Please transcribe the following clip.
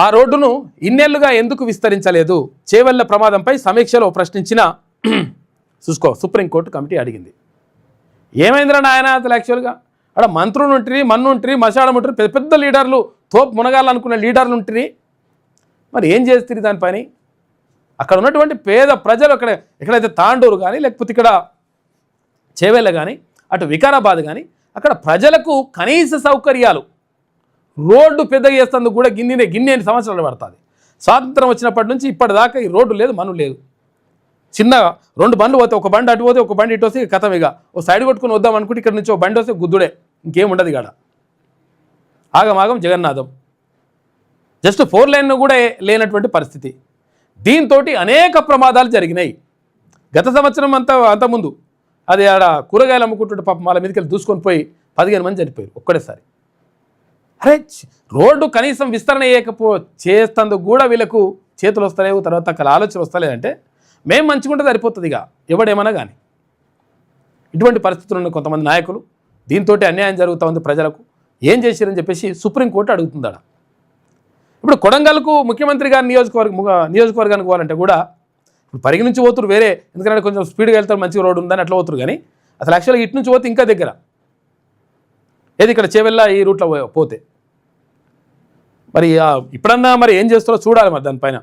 ఆ రోడ్డును ఇన్నేళ్ళుగా ఎందుకు విస్తరించలేదు? చేవెళ్ళ ప్రమాదంపై సమీక్షలో ప్రశ్నించిన చూసుకో సుప్రీంకోర్టు కమిటీ అడిగింది. ఏమైందిరా నాయన అసలు యాక్చువల్గా అక్కడ మంత్రులు ఉంటుంది మన్ను ఉంటుంది మసాడం ఉంటుంది పెద్ద పెద్ద లీడర్లు తోపు మునగాలనుకునే లీడర్లు ఉంటుంది మరి ఏం చేస్తుంది పని? అక్కడ ఉన్నటువంటి పేద ప్రజలు అక్కడ ఎక్కడైతే తాండూరు కానీ లేకపోతే ఇక్కడ చేవెళ్ళ కానీ అటు వికారాబాద్ కానీ అక్కడ ప్రజలకు కనీస సౌకర్యాలు రోడ్డు పెద్దగా చేస్తందుకు కూడా గిన్నెనే గిన్నె ఎన్ని సంవత్సరాలు పడుతుంది. స్వాతంత్రం వచ్చినప్పటి నుంచి ఇప్పటిదాకా ఈ రోడ్డు లేదు మను లేదు. చిన్న రెండు బండ్లు పోతే ఒక బండి అటు పోతే ఒక బండి ఇటు వస్తే కథం ఇక. ఓ సైడ్ కొట్టుకుని వద్దాం అనుకుంటే ఇక్కడ నుంచి ఒక బండి వస్తే గుద్దుడే. ఇంకేముండదు ఇక్కడ ఆగమాగం జగన్నాథం. జస్ట్ ఫోర్ లైన్ కూడా లేనటువంటి పరిస్థితి. దీంతో అనేక ప్రమాదాలు జరిగినాయి. గత సంవత్సరం అంతా అంతకుముందు. అది ఆడ కూరగాయలు అమ్ముకుంటుంటే పాపం వాళ్ళ మీదకి వెళ్ళి దూసుకొని పోయి పదిహేను మంది చనిపోయారు ఒక్కడేసారి అరే రోడ్డు కనీసం విస్తరణ చేయకపో చేస్తందుకు కూడా వీళ్ళకు చేతులు వస్తలేవు తర్వాత అక్కడ ఆలోచన వస్తలేదంటే మేము మంచిగుంటే సరిపోతుంది ఇక. ఎవడేమన్నా కానీ ఇటువంటి పరిస్థితులు ఉన్న కొంతమంది నాయకులు దీంతో అన్యాయం జరుగుతూ ఉంది ప్రజలకు. ఏం చేశారని చెప్పేసి సుప్రీంకోర్టు అడుగుతుందాడ ఇప్పుడు కొడంగల్కు ముఖ్యమంత్రి గారి నియోజకవర్గ నియోజకవర్గానికి పోవాలంటే కూడా ఇప్పుడు పరిగణించి పోతురు వేరే. ఎందుకంటే కొంచెం స్పీడ్గా వెళ్తారు మంచి రోడ్డు ఉందని అట్లా పోతురు కానీ అసలు యాక్చువల్గా ఇటు నుంచి పోతే ఇంకా దగ్గర. ఏది ఇక్కడ చేవెళ్ళ ఈ రూట్లో పో- పోతే. మరి ఇప్పుడన్నా మరి ఏం చేస్తారో చూడాలి మరి దానిపైన.